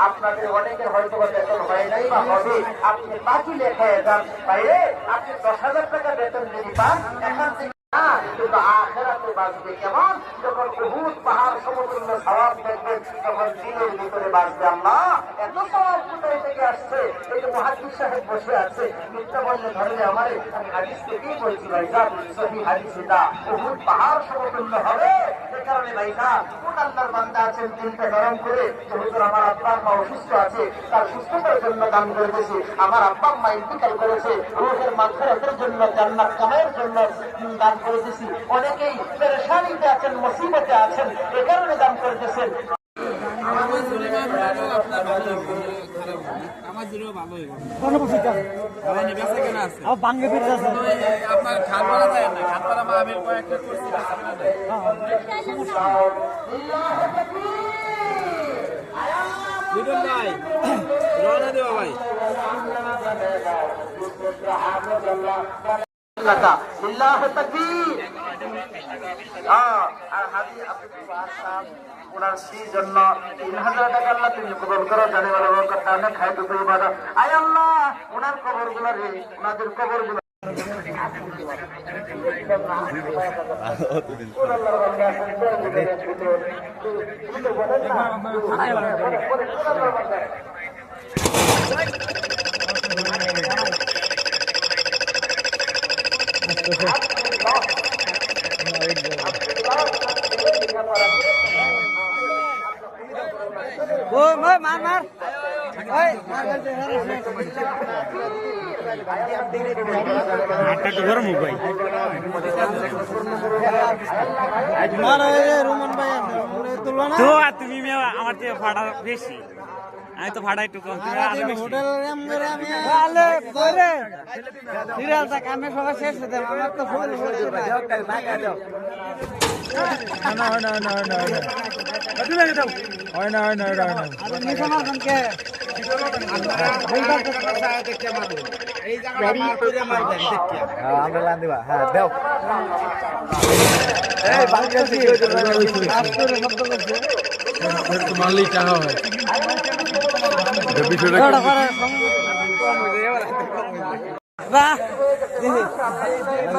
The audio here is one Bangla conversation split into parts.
আপনাদের অনেকের হয়তো বেতন হয় নাই বা হবে কেমন যখন পাহাড় সমতুল্য স্বভাব দেখবেন তখন দিনের ভিতরে বাঁচবে আল্লাহ এত আসছে, এই যে মহাদিস সাহেব বসে আছে, মিথ্যা বললে ধরলে আমারে, আমি হাদিস থেকেই বলছি ভাই সহি হাদিস এটা। বহুত পাহাড় সমতুল্য হবে করে জন্য দান জন্য দান করতেছি অনেকেই পেরেশানিতে আছেন, মুসিবতে আছেন, এ কারণে দান করতেছেন আমার জরিমানা ভালো আপনার ভালো খারাপ আমার জরিমানা ভালো হইব। কোনো বসিটা আমার বেঁচে কেন আছে? আর বাঙ্গে ফিরতে আছে আপনার খান যায় না? খান মা আমের কয়েকটা করছি বেঁচে যায় লিটন ভাই রওনা দেওয়া ভাই। টাকা লিল্লাহ তাকবীর হ্যাঁ আর হাজি আব্দুল সাহেব ওনার স্ত্রীর জন্য তিন হাজার টাকা আল্লাহ তুমি কবল করো জানে বলো বরকত দানে খাই তো তুমি বাধা আয় আল্লাহ ওনার কবরগুলো রে ওনাদের কবরগুলো ও মার মার। মার ওই আটটা তো গরম ভাই। মার রুমন ভাই তুলবা না? তো তুমি মেয়ে আমার থেকে ভাড়া বেশি। আমি তো ভাড়া একটু কম হোটেল আমি সিরিয়াল তা কামে সবাই শেষ হতে আমার তো ফুল ফুল না না না না না হয় না হয় হয় আমরা লান দিবা হ্যাঁ দেও হয়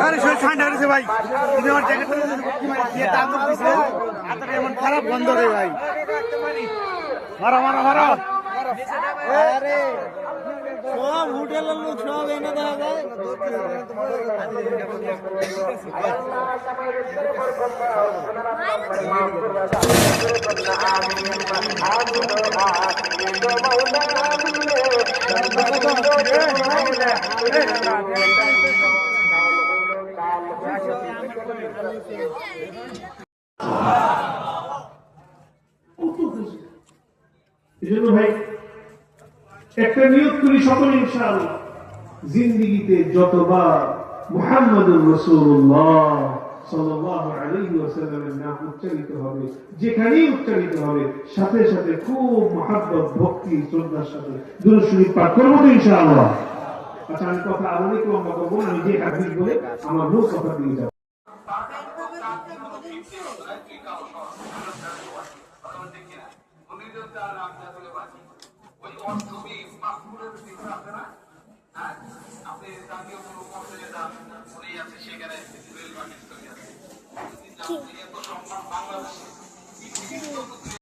আরে শরীর ঠান্ডা হয়েছে ভাই তুমি আমার জ্যাকেটটা দিয়ে দাম দিছে হাতটা এমন খারাপ বন্ধ রে ভাই একটা নিয়োগ করি সকলে ইনশাআল্লাহ। জিন্দিগিতে যতবার মুহাম্মদুর রাসূলুল্লাহ উচ্চারিত হবে, যেখানেই উচ্চারিত হবে, সাথে সাথে খুব মহাব্বত, ভক্তি, শ্রদ্ধার সাথে। দুরূদ শরীফ পাঠ আচ্ছা কথা আমি যে হাদিস বলে কথা দিয়ে যাব। s